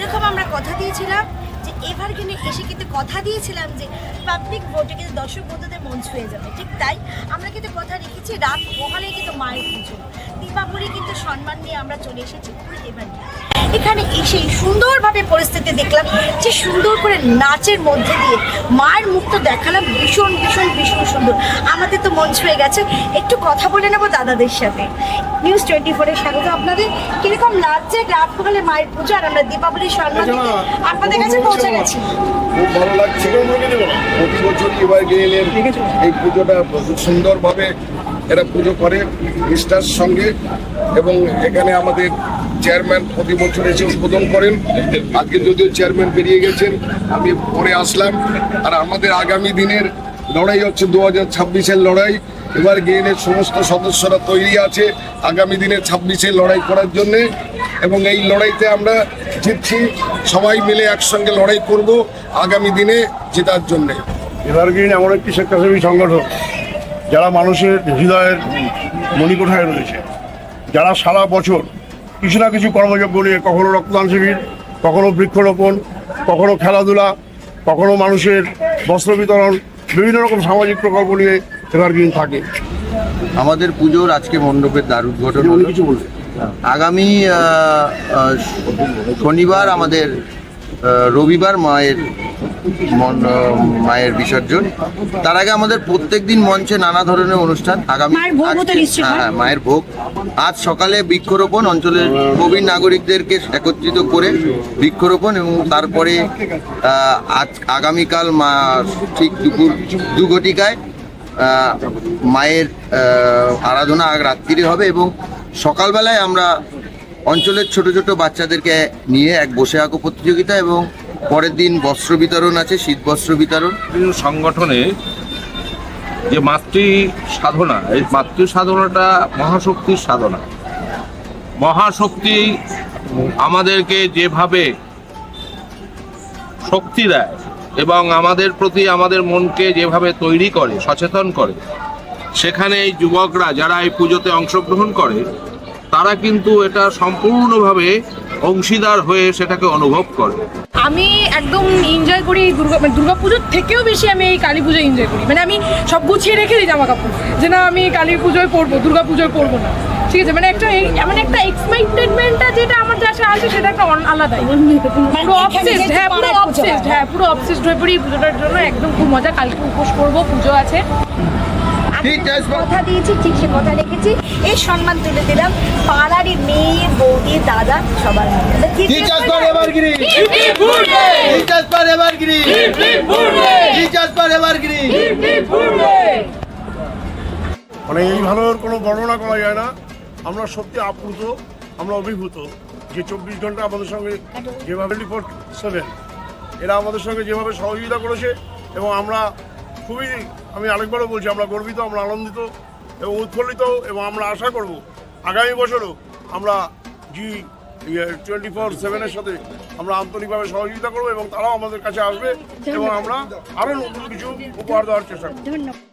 যেরকম আমরা কথা দিয়েছিলাম যে এবার কিন্তু এসে কিন্তু কথা দিয়েছিলাম যে পাবলিক ভোটে কিন্তু দর্শক বন্ধুদের মন ছুঁয়ে যাবে। ঠিক তাই আমরা কিন্তু কথা রেখেছি রাত গোহালে কিন্তু মায়ের পুজো। দীপাবলি কিন্তু সম্মান নিয়ে আমরা চলে এসেছি এখানে এসেই সুন্দরভাবে পরিস্থিতি দেখলাম যে সুন্দর করে নাচের মধ্যে দিয়ে মায়ের মুখটা দেখালাম ভীষণ ভীষণ ভীষণ সুন্দর। আমাদের তো মন ছুঁয়ে গেছে। একটু কথা বলে নেব দাদাদের সাথে। নিউজ টোয়েন্টি ফোরে স্বাগত আপনাদের। কীরকম লাগছে রাত পোহালে মায়ের পুজো আর আমরা দীপাবলির সম্মান আপনাদের কাছে পৌঁছে গেছি। খুব ভালো লাগছে। প্রতি বছর এবার গেলেন এই পুজোটা সুন্দরভাবে এরা পুজো করে নিষ্ঠার সঙ্গে এবং এখানে আমাদের চেয়ারম্যান প্রতি বছর এসে উদ্বোধন করেন। আজকে যদিও চেয়ারম্যান বেরিয়ে গেছেন, আমি পরে আসলাম। আর আমাদের আগামী দিনের লড়াই হচ্ছে দু হাজার ছাব্বিশের লড়াই। এবার গেইনের সমস্ত সদস্যরা তৈরি আছে আগামী দিনে ছাব্বিশে লড়াই করার জন্যে। এবং এই লড়াইতে আমরা জিতছি, সবাই মিলে একসঙ্গে লড়াই করব আগামী দিনে জেতার জন্যে। এভারগ্রিন এমন একটি স্বেচ্ছাসেবী সংগঠন। যারা মানুষের হৃদয়ের মণিকোঠায় রয়েছে যারা সারা বছর কিছু না কিছু কর্মযজ্ঞ নিয়ে কখনো রক্তদান শিবির কখনো বৃক্ষরোপণ কখনো খেলাধুলা কখনো মানুষের বস্ত্র বিতরণ বিভিন্ন রকম সামাজিক প্রকল্প নিয়ে এভারগ্রিন থাকে। আমাদের পুজোর আজকে মণ্ডপের দ্বার উদ্ঘাটন কিছু বলবেন আগামী শনিবার আমাদের রবিবার মায়ের মন- মায়ের বিসর্জন। তার আগে আমাদের প্রত্যেক দিন মঞ্চে নানা ধরনের অনুষ্ঠান। আগামী হয়? হ্যাঁ মায়ের ভোগ। আজ সকালে বৃক্ষরোপণ অঞ্চলের প্রবীণ নাগরিকদেরকে একত্রিত করে বৃক্ষরোপণ এবং তারপরে আজ আগামীকাল মা ঠিক দুপুর দু ঘটিকায় মায়ের আরাধনা আগ রাত্রিরে হবে এবং সকালবেলায় আমরা অঞ্চলের ছোট ছোট বাচ্চাদেরকে নিয়ে এক বসে আঁকো প্রতিযোগিতা এবং পরের দিন বস্ত্র বিতরণ আছে, শীত বস্ত্র বিতরণ। বিভিন্ন সংগঠনে যে মাতৃ সাধনা, এই মাতৃ সাধনাটা মহাশক্তির সাধনা। মহাশক্তি আমাদেরকে যেভাবে শক্তি দেয় এবং আমাদের প্রতি আমাদের মনকে যেভাবে তৈরি করে, সচেতন করে, সেখানে এই যুবকরা যারা এই পুজোতে অংশগ্রহণ করে তারা কিন্তু এটা সম্পূর্ণভাবে অংশীদার হয়ে সেটাকে অনুভব করে। আমি একদম এনজয় করি এই দুর্গা মানে দুর্গা পুজোর থেকেও বেশি আমি এই কালী পুজো এনজয় করি। মানে আমি সব গুছিয়ে রেখে দিই জামা কাপড় যে না আমি কালী পুজোয় পরবো দুর্গা পুজোয় পরবো না। ঠিক আছে মানে একটা এই- এমন একটা এক্সাইটমেন্টটা যেটা আমার কাছে আসে সেটা একটা আলাদাই। পুরো অবসেসড হ্যাঁ পুরো অবসেসড হ্যাঁ। পুরো অবসেসড হয়ে পড়ি পুজোটার জন্য। একদম খুব মজা কালকে উপোস করব পুজো আছে। আমি কথা দিয়েছি ঠিক সে কথা রেখেছি। এই সম্মান তুলে দিলাম পাড়ারই মেয়ে বৌদি দাদা সবার মানে এই ভালোর কোনো বর্ণনা করা যায় না। আমরা সত্যি আপ্লুত আমরা অভিভূত যে চব্বিশ ঘণ্টা আমাদের সঙ্গে যেভাবে রিপোর্ট সেভেন এরা আমাদের সঙ্গে যেভাবে সহযোগিতা করেছে এবং আমরা খুবই আমি আরেকবারও বলছি, আমরা গর্বিত, আমরা আনন্দিত এবং উৎফুল্লিত এবং আমরা আশা করব আগামী বছরও আমরা জি টোয়েন্টি ফোর সেভেনের সাথে আমরা আন্তরিকভাবে সহযোগিতা করব এবং তারাও আমাদের কাছে আসবে এবং আমরা আরও নতুন কিছু উপহার দেওয়ার চেষ্টা করব।